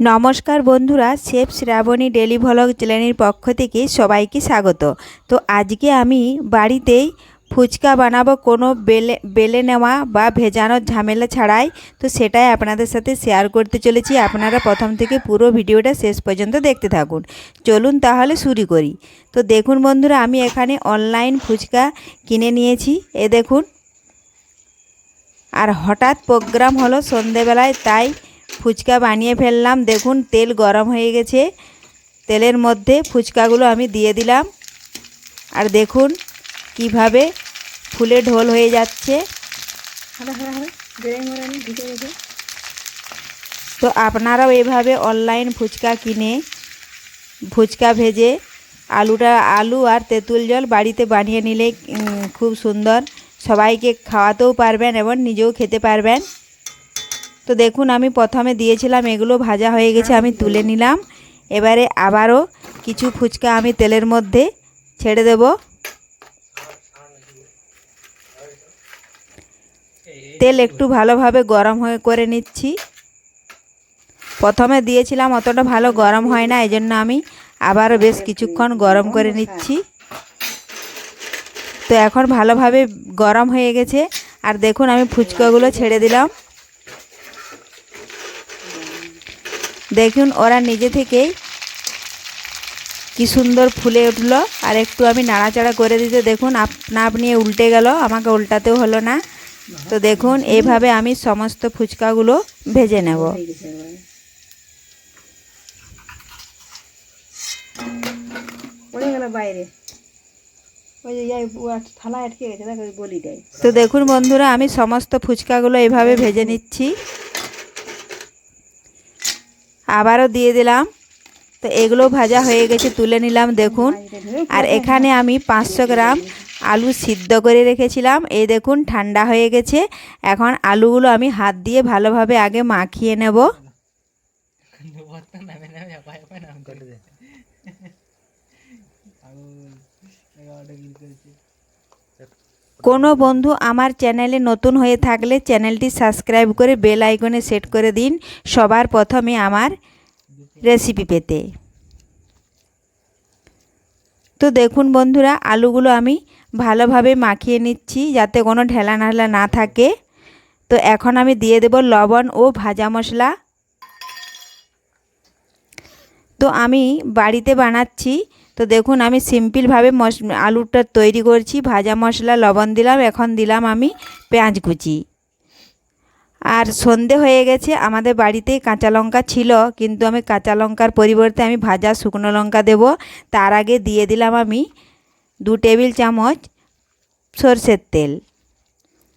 নমস্কার বন্ধুরা, chef Shrabani daily vlog চ্যানেলের পক্ষ থেকে সবাইকে স্বাগত। তো আজকে আমি বাড়িতেই ফুচকা বানাবো কোনো বেলে বেলে নেওয়া বা ভেজানোর ঝামেলা ছাড়াই। তো সেটাই আপনাদের সাথে শেয়ার করতে চলেছি। আপনারা প্রথম থেকে পুরো ভিডিওটা শেষ পর্যন্ত দেখতে থাকুন। চলুন তাহলে শুরু করি। তো দেখুন বন্ধুরা, আমি এখানে অনলাইন ফুচকা কিনে নিয়েছি। এ দেখুন। আর হঠাৎ প্রোগ্রাম হলো সন্ধেবেলায়, তাই ফুচকা বানিয়ে ফেললাম। দেখুন, তেল গরম হয়ে গেছে। তেলের মধ্যে ফুচকাগুলো আমি দিয়ে দিলাম। আর দেখুন, কীভাবে ফুলে ঢোল হয়ে যাচ্ছে। তো আপনারাও এভাবে অনলাইন ফুচকা কিনে, ফুচকা ভেজে আলুটা, আলু আর তেঁতুল জল বাড়িতে বানিয়ে নিলে খুব সুন্দর। সবাইকে খাওয়াতেও পারবেন এবং নিজেও খেতে পারবেন। তো দেখুন, আমি প্রথমে দিয়েছিলাম, এগুলো ভাজা হয়ে গেছে, আমি তুলে নিলাম। এবারে আবারও কিছু ফুচকা আমি তেলের মধ্যে ছেড়ে দেব। তেল একটু ভালোভাবে গরম হয়ে করে নিচ্ছি। প্রথমে দিয়েছিলাম, অতটা ভালো গরম হয় না এই জন্য আমি আবারও বেশ কিছুক্ষণ গরম করে নিচ্ছি। তো এখন ভালোভাবে গরম হয়ে গেছে, আর দেখুন, আমি ফুচকাগুলো ছেড়ে দিলাম। দেখুন ওরা নিজে থেকেই কি সুন্দর ফুলে উঠল। আর একটু আমি নাড়াচাড়া করে দিতে দেখুন আপনা আপনি উল্টে গেল আমাকে উল্টাতেও হলো না। তো দেখুন এভাবে আমি সমস্ত ফুচকাগুলো ভেজে নেব। বাইরে। তো দেখুন বন্ধুরা আমি সমস্ত ফুচকাগুলো এভাবে ভেজে নিচ্ছি। আবারও দিয়ে দিলাম। তো এগুলো ভাজা হয়ে গেছে, তুলে নিলাম দেখুন। আর এখানে আমি পাঁচশো গ্রাম আলু সিদ্ধ করে রেখেছিলাম। এই দেখুন, ঠান্ডা হয়ে গেছে। এখন আলুগুলো আমি হাত দিয়ে ভালোভাবে আগে মাখিয়ে নেব। কোনো বন্ধু আমার চ্যানেলে নতুন হয়ে থাকলে চ্যানেলটি সাবস্ক্রাইব করে বেল আইকনে সেট করে দিন সবার প্রথমে আমার রেসিপি পেতে। তো দেখুন বন্ধুরা, আলুগুলো আমি ভালোভাবে মাখিয়ে নিচ্ছি যাতে কোনো ঢেলা নালা না থাকে। তো এখন আমি দিয়ে দেব লবণ ও ভাজা মশলা। তো আমি বাড়িতে বানাচ্ছি তো দেখুন, আমি সিম্পলভাবে মশ, আলুটা তৈরি করছি, ভাজা মশলা, লবণ দিলাম, এখন দিলাম আমি পেঁয়াজ কুচি। আর সন্ধে হয়ে গেছে, আমাদের বাড়িতে কাঁচা লঙ্কা ছিল, কিন্তু আমি কাঁচা লঙ্কার পরিবর্তে আমি ভাজা শুকনো লঙ্কা দেব। তার আগে দিয়ে দিলাম আমি দু টেবিল চামচ সর্ষের তেল।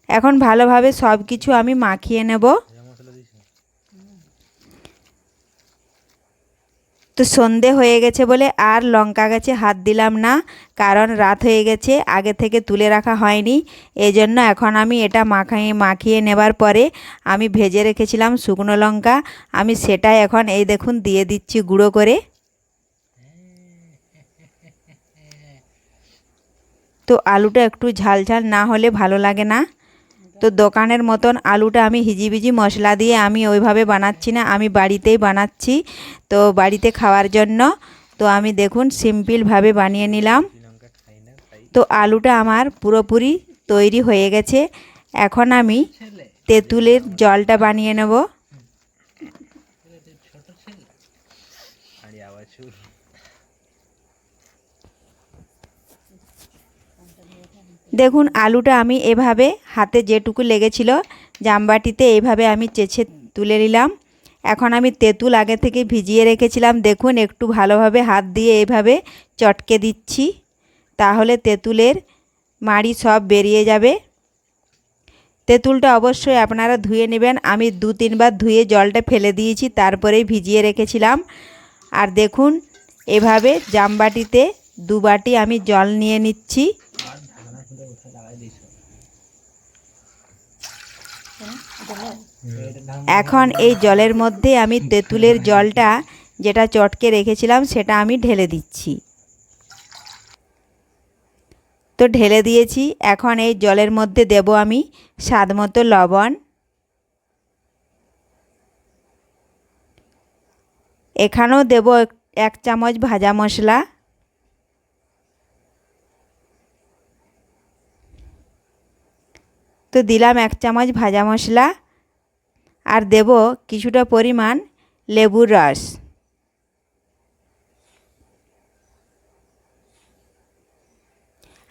এখন ভালোভাবে সব কিছু আমি মাখিয়ে নেব। তো সন্ধে হয়ে গেছে বলে আর লঙ্কা গাছে হাত দিলাম না, কারণ রাত হয়ে গেছে, আগে থেকে তুলে রাখা হয়নি। এই জন্য এখন আমি এটা মাখাই, মাখিয়ে নেবার পরে আমি ভেজে রেখেছিলাম শুকনো লঙ্কা। আমি সেটাই এখন এই দেখুন দিয়ে দিচ্ছি গুঁড়ো করে। তো আলুটা একটু ঝাল ঝাল না হলে ভালো লাগে না। তো দোকানের মতন আলুটা আমি হিজিবিজি মশলা দিয়ে আমি ওইভাবে বানাচ্ছি না, আমি বাড়িতেই বানাচ্ছি। তো বাড়িতে খাওয়ার জন্য, তো আমি দেখুন সিম্পলভাবে বানিয়ে নিলাম। তো আলুটা আমার পুরোপুরি তৈরি হয়ে গেছে। এখন আমি তেঁতুলের জলটা বানিয়ে নেব। দেখুন, আলুটা আমি এভাবে হাতে যেটুকু লেগেছিল জামবাটিতে এইভাবে আমি চেছে তুলে নিলাম। এখন আমি তেঁতুল আগে থেকে ভিজিয়ে রেখেছিলাম। দেখুন, একটু ভালোভাবে হাত দিয়ে এইভাবে চটকে দিচ্ছি। তাহলে তেঁতুলের মাড়ি সব বেরিয়ে যাবে। তেঁতুলটা অবশ্যই আপনারা ধুয়ে নেবেন। আমি দু তিনবার ধুয়ে জলটা ফেলে দিয়েছি, তারপরেই ভিজিয়ে রেখেছিলাম। আর দেখুন, এভাবে জামবাটিতে দু বাটি আমি জল নিয়ে নিচ্ছি। এখন এই জলের মধ্যে আমি তেঁতুলের জলটা যেটা চটকে রেখেছিলাম, সেটা আমি ঢেলে দিচ্ছি। তো ঢেলে দিয়েছি। এখন এই জলের মধ্যে দেব আমি স্বাদ মতো লবণ। এখানেও দেব এক- চামচ ভাজা মশলা। তো দিলাম এক চামচ ভাজা মশলা আর দেব কিছুটা পরিমাণ লেবুর রস।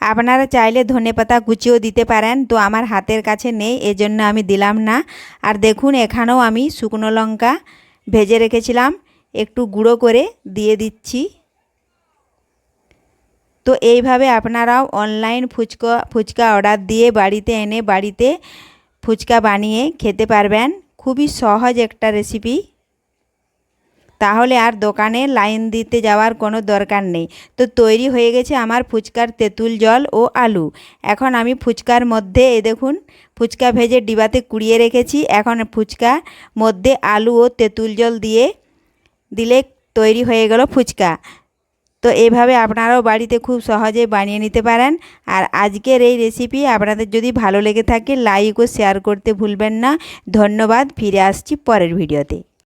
আপনারা চাইলে ধনেপাতা কুচিও দিতে পারেন, তো আমার হাতের কাছে নেই, এজন্য আমি দিলাম না। আর দেখুন, এখানেও আমি শুকনো লঙ্কা ভেজে রেখেছিলাম, একটু গুঁড়ো করে দিয়ে দিচ্ছি। তো এইভাবে আপনারাও অনলাইন ফুচকা ফুচকা অর্ডার দিয়ে বাড়িতে এনে বাড়িতে ফুচকা বানিয়ে খেতে পারবেন। খুবই সহজ একটা রেসিপি তাহলে আর দোকানে লাইন দিতে যাওয়ার কোনো দরকার নেই। তো তৈরি হয়ে গেছে আমার ফুচকার তেঁতুল জল ও আলু। এখন আমি ফুচকার মধ্যে, এই দেখুন, ফুচকা ভেজে ডিবাতে কুড়িয়ে রেখেছি। এখন ফুচকা মধ্যে আলু ও তেঁতুল জল দিয়ে দিলে তৈরি হয়ে গেল ফুচকা। তো এভাবে আপনারাও বাড়িতে খুব সহজে বানিয়ে নিতে পারেন। আর আজকের এই রেসিপি আপনাদের যদি ভালো লেগে থাকে লাইক ও শেয়ার করতে ভুলবেন না। ধন্যবাদ, ফিরে আসছি পরের ভিডিওতে